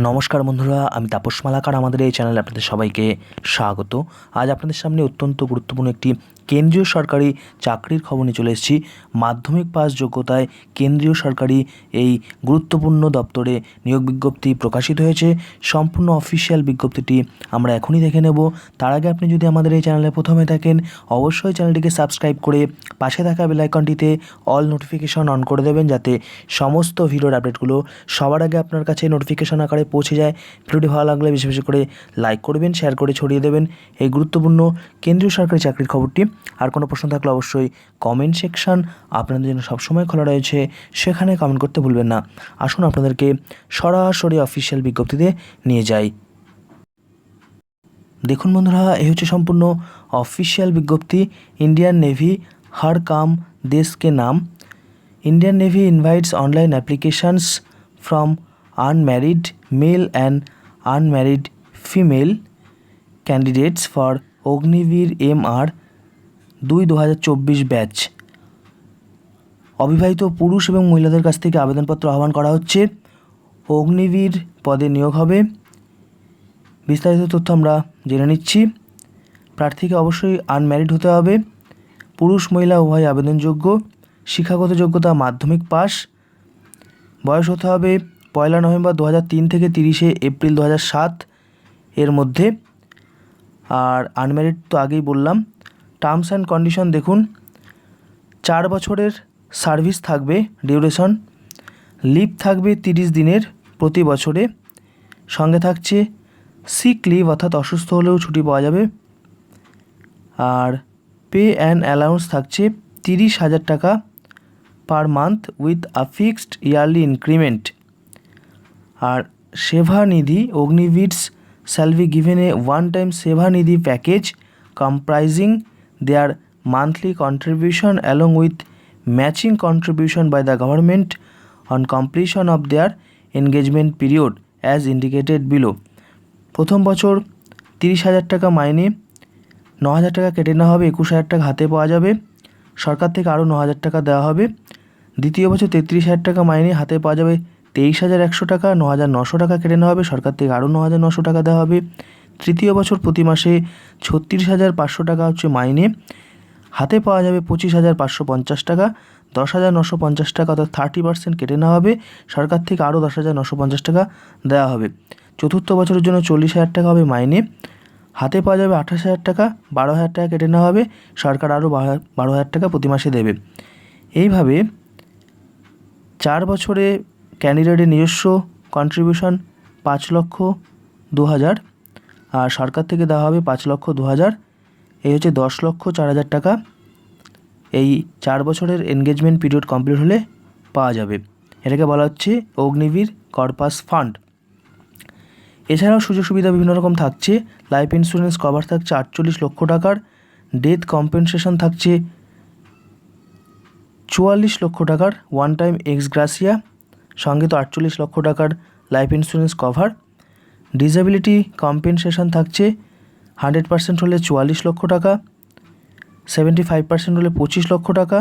নমস্কার বন্ধুরা, আমি তাপস মালাকার। আমাদের এই চ্যানেলে আপনাদের সবাইকে স্বাগত। আজ আপনাদের সামনে অত্যন্ত গুরুত্বপূর্ণ একটি কেন্দ্রীয় সরকারি চাকরির খবর নিয়ে চলে এসেছি। মাধ্যমিক পাস যোগ্যতায় কেন্দ্রীয় সরকারি এই গুরুত্বপূর্ণ দপ্তরে নিয়োগ বিজ্ঞপ্তি প্রকাশিত হয়েছে। সম্পূর্ণ অফিসিয়াল বিজ্ঞপ্তিটি আমরা এখনই দেখে নেব। তার আগে আপনি যদি আমাদের এই চ্যানেলে প্রথমে থাকেন, অবশ্যই চ্যানেলটিকে সাবস্ক্রাইব করে পাশে থাকা বেলাইকনটিতে অল নোটিফিকেশন অন করে দেবেন যাতে সমস্ত ভিডিওর আপডেটগুলো সবার আগে আপনার কাছে নোটিফিকেশন আকারে পৌঁছে যায়। ভিডিওটি ভালো লাগলে বেশি বেশি করে লাইক করবেন শেয়ার করে ছড়িয়ে দেবেন। এই গুরুত্বপূর্ণ কেন্দ্রীয় সরকারি চাকরির খবরটি আর কোনো প্রশ্ন থাকলে অবশ্যই কমেন্ট সেকশান আপনাদের জন্য সবসময় খোলা রয়েছে, সেখানে কমেন্ট করতে ভুলবেন না। আসুন আপনাদেরকে সরাসরি অফিসিয়াল বিজ্ঞপ্তিতে নিয়ে যাই। দেখুন বন্ধুরা, এই হচ্ছে সম্পূর্ণ অফিসিয়াল বিজ্ঞপ্তি। ইন্ডিয়ান নেভি হার কাম দেশকে নাম। Indian navy invites online applications from unmarried male and unmarried female candidates for Agniveer M R দুই দু ব্যাচ। অবিবাহিত পুরুষ এবং মহিলাদের কাছ থেকে আবেদনপত্র আহ্বান করা হচ্ছে। অগ্নিবীর পদে নিয়োগ হবে। বিস্তারিত তথ্য আমরা জেনে নিচ্ছি। প্রার্থীকে অবশ্যই আনম্যারিড হতে হবে। পুরুষ, মহিলা উভয় আবেদনযোগ্য। শিক্ষাগত যোগ্যতা মাধ্যমিক পাস। বয়স হতে হবে পয়লা নভেম্বর দু থেকে তিরিশে এপ্রিল দু এর মধ্যে। আর আনম্যারিড তো আগেই বললাম টার্মস অ্যান্ড কন্ডিশন দেখুন। চার বছরের সার্ভিস থাকবে ডিউরেশন লিভ থাকবে তিরিশ দিনের প্রতি বছরে। সঙ্গে থাকছে সিক লিভ অর্থাৎ অসুস্থ হলেও ছুটি পাওয়া যাবে। আর পে অ্যান্ড অ্যালাউন্স থাকছে তিরিশ হাজার টাকা per month with a fixed yearly increment R Seva Nidhi অগ্নিভিডস shall be given a one-time Seva Nidhi package comprising their monthly contribution along with matching contribution by the government on completion of their engagement period as indicated below. প্রথম বছর তিরিশ হাজার টাকা মাইনে, ন হাজার টাকা কেটে নেওয়া হবে, একুশ হাজার টাকা হাতে পাওয়া যাবে। সরকার থেকে আরও ন হাজার টাকা দেওয়া হবে। দ্বিতীয় বছর তেত্রিশ হাজার টাকা মাইনে হাতে পাওয়া যাবে তেইশ হাজার একশো টাকা, ন হাজার নশো টাকা কেটে নেওয়া হবে। সরকার থেকে আরও ন হাজার নশো টাকা দেওয়া হবে। তৃতীয় বছর প্রতি মাসে ছত্রিশ হাজার পাঁচশো টাকা হচ্ছে মাইনে। হাতে পাওয়া যাবে পঁচিশ হাজার পাঁচশো পঞ্চাশ টাকা, দশ হাজার নশো পঞ্চাশ টাকা অর্থাৎ থার্টি পার্সেন্ট কেটে নেওয়া হবে। সরকার থেকে আরও দশ হাজার নশো পঞ্চাশ টাকা দেওয়া হবে। চতুর্থ বছরের জন্য চল্লিশ হাজার টাকা হবে মাইনে। হাতে পাওয়া যাবে আঠাশ হাজার টাকা, বারো হাজার টাকা কেটে নেওয়া হবে। সরকার আরও বারো হাজার টাকা প্রতি মাসে দেবে। এইভাবে চার বছরে ক্যান্ডিডেটের নিজস্ব কন্ট্রিবিউশন পাঁচ লক্ষ দু হাজার। আর সরকার থেকে দেওয়া হবে পাঁচ লক্ষ দু হাজার। এই হচ্ছে দশ লক্ষ চার হাজার টাকা। এই চার বছরের এনগেজমেন্ট পিরিয়ড কমপ্লিট হলে পাওয়া যাবে। এটাকে বলা হচ্ছে অগ্নিবীর কর্পাস ফান্ড। এছাড়াও সুযোগ সুবিধা বিভিন্ন রকম থাকছে। লাইফ ইন্স্যুরেন্স কভার থাকছে আটচল্লিশ লক্ষ টাকার। ডেথ কম্পেনসেশন থাকছে চুয়াল্লিশ লক্ষ টাকার। ওয়ান টাইম এক্স গ্রাসিয়া সঙ্গে তো আটচল্লিশ লক্ষ টাকার life insurance cover disability compensation থাকছে হান্ড্রেড পার্সেন্ট হলে চুয়াল্লিশ লক্ষ টাকা সেভেন্টি ফাইভ পার্সেন্ট হলে পঁচিশ লক্ষ টাকা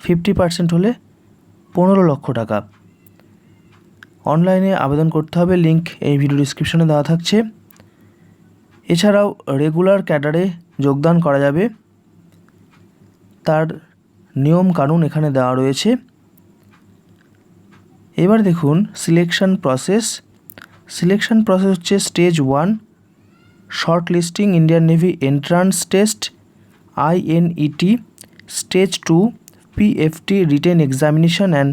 ফিফটি পার্সেন্ট হলে পনেরো লক্ষ টাকা। অনলাইনে আবেদন করতে হবে লিঙ্ক এই ভিডিও ডিসক্রিপশনে দেওয়া থাকছে। এছাড়াও রেগুলার ক্যাডারে যোগদান করা যাবে। তার নিয়ম কানুন এখানে দেওয়া রয়েছে। এবার দেখুন সিলেকশন প্রসেস সিলেকশন প্রসেস হচ্ছে stage one shortlisting Indian navy entrance test INET stage two PFT written examination and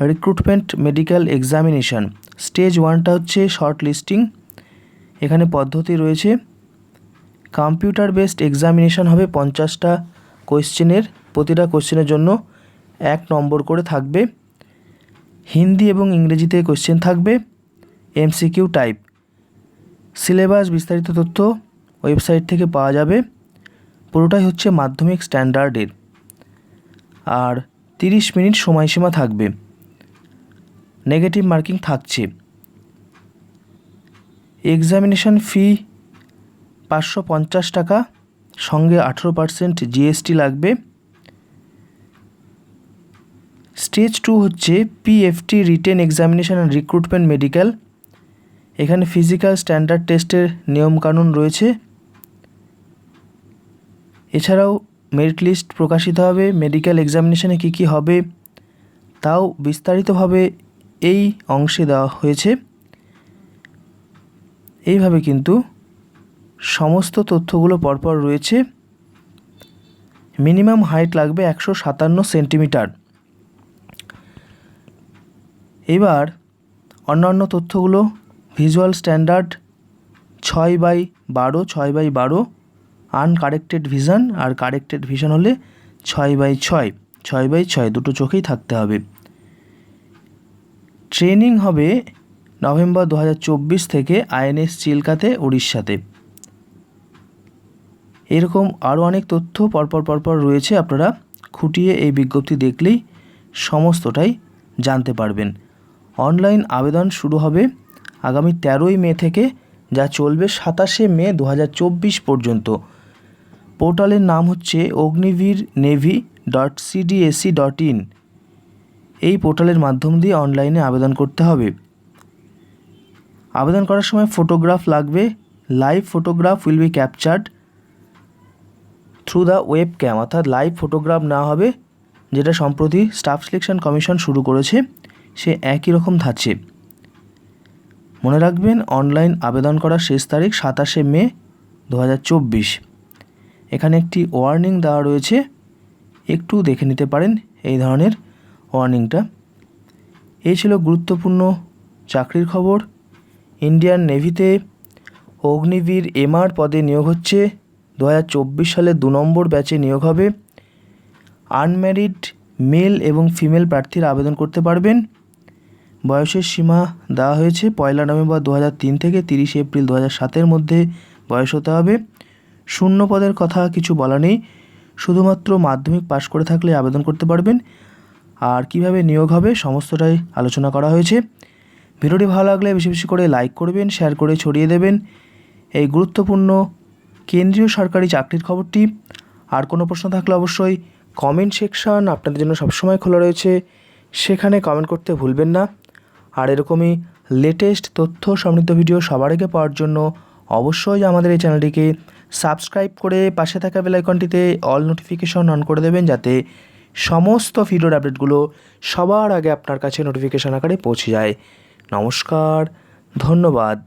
recruitment medical examination stage ওয়ানটা হচ্ছে শর্ট লিস্টিং এখানে পদ্ধতি রয়েছে। কম্পিউটার বেসড এক্সামিনেশন হবে পঞ্চাশটা কোয়েশ্চেনের প্রতিটা কোয়েশ্চেনের জন্য এক নম্বর করে থাকবে। হিন্দি এবং ইংরেজিতে কোয়েশ্চেন থাকবে। এমসিকিউ টাইপ সিলেবাস বিস্তারিত তথ্য ওয়েবসাইট থেকে পাওয়া যাবে। পুরোটাই হচ্ছে মাধ্যমিক স্ট্যান্ডার্ডের আর তিরিশ মিনিট সময়সীমা থাকবে। নেগেটিভ মার্কিং থাকছে। এক্সামিনেশন ফি পাঁচশো পঞ্চাশ টাকা, সঙ্গে আঠেরো পার্সেন্ট জিএসটি লাগবে। স্টেজ টু হচ্ছে PFT written examination and recruitment medical এখানে ফিজিক্যাল স্ট্যান্ডার্ড টেস্টের নিয়মকানুন রয়েছে। এছাড়াও মেরিট লিস্ট প্রকাশিত হবে মেডিকেল এক্সামিনেশনে কী কী হবে, তাও বিস্তারিতভাবে এই অংশে দেওয়া হয়েছে। এইভাবে কিন্তু সমস্ত তথ্যগুলো পরপর রয়েছে। মিনিমাম হাইট লাগবে একশো সাতান্ন সেন্টিমিটার এবার অন্যান্য তথ্যগুলো ভিজুয়াল স্ট্যান্ডার্ড ছয় বাই বারো, ছয় বাই বারো আনকারেক্টেড ভিশন আর কারেক্টেড ভিশন হলে ছয় বাই ছয় ছয় বাই ছয়, দুটো চোখেই থাকতে হবে। ট্রেনিং হবে নভেম্বর দু হাজার চব্বিশ থেকে আইএনএস চিল্কাতে উড়িষ্যাতে এরকম আরও অনেক তথ্য পরপর পরপর রয়েছে, আপনারা খুঁটিয়ে এই বিজ্ঞপ্তি দেখলেই সমস্তটাই জানতে পারবেন। অনলাইন আবেদন শুরু হবে আগামী তেরোই মে থেকে যা চলবে সাতাশে মে দু হাজার চব্বিশ পর্যন্ত। পোর্টালের নাম হচ্ছে Agniveer navy dot CDAC dot in. এই পোর্টালের মাধ্যম দিয়ে অনলাইনে আবেদন করতে হবে। আবেদন করার সময় ফটোগ্রাফ লাগবে। Live photograph will be captured through the webcam অর্থাৎ লাইভ ফটোগ্রাফ না হবে, যেটা সম্প্রতি স্টাফ সিলেকশন কমিশন শুরু করেছে। সে একই রকম ধাঁচে। মনে রাখবেন, অনলাইন আবেদন করার শেষ তারিখ সাতাশে মে দু হাজার চব্বিশ। এখানে একটি ওয়ার্নিং দেওয়া রয়েছে। একটু দেখে নিতে পারেন এই ধরনের ওয়ার্নিংটা এই ছিল গুরুত্বপূর্ণ চাকরির খবর। ইন্ডিয়ান নেভিতে অগ্নিবীর এমআর পদে নিয়োগ হচ্ছে। দু হাজার চব্বিশ সালে দু নম্বর ব্যাচে নিয়োগ হবে। আনম্যারিড মেল এবং ফিমেল প্রার্থীরা আবেদন করতে পারবেন। বয়সের সীমা দেওয়া হয়েছে। পয়লা নভেম্বর দু থেকে তিরিশে এপ্রিল দু সাতের মধ্যে বয়স হতে হবে। শূন্য পদের কথা কিছু বলা নেই। শুধুমাত্র মাধ্যমিক পাশ করে থাকলে আবেদন করতে পারবেন। আর কীভাবে নিয়োগ হবে সমস্তটাই আলোচনা করা হয়েছে। ভিডিওটি ভালো লাগলে বেশি বেশি করে লাইক করবেন, শেয়ার করে ছড়িয়ে দেবেন। এই গুরুত্বপূর্ণ কেন্দ্রীয় সরকারি চাকরির খবরটি। আর কোনো প্রশ্ন থাকলে অবশ্যই কমেন্ট সেকশন আপনাদের জন্য সবসময় খোলা রয়েছে। সেখানে কমেন্ট করতে ভুলবেন না। আর এরকমই লেটেস্ট তথ্য সমৃদ্ধ ভিডিও সবার আগে পাওয়ার জন্য অবশ্যই আমাদের এই চ্যানেলটিকে সাবস্ক্রাইব করে পাশে থাকা বেলাইকনটিতে অল নোটিফিকেশন অন করে দেবেন যাতে সমস্ত ভিডিওর আপডেটগুলো সবার আগে আপনার কাছে নোটিফিকেশন আকারে পৌঁছে যায়। নমস্কার, ধন্যবাদ।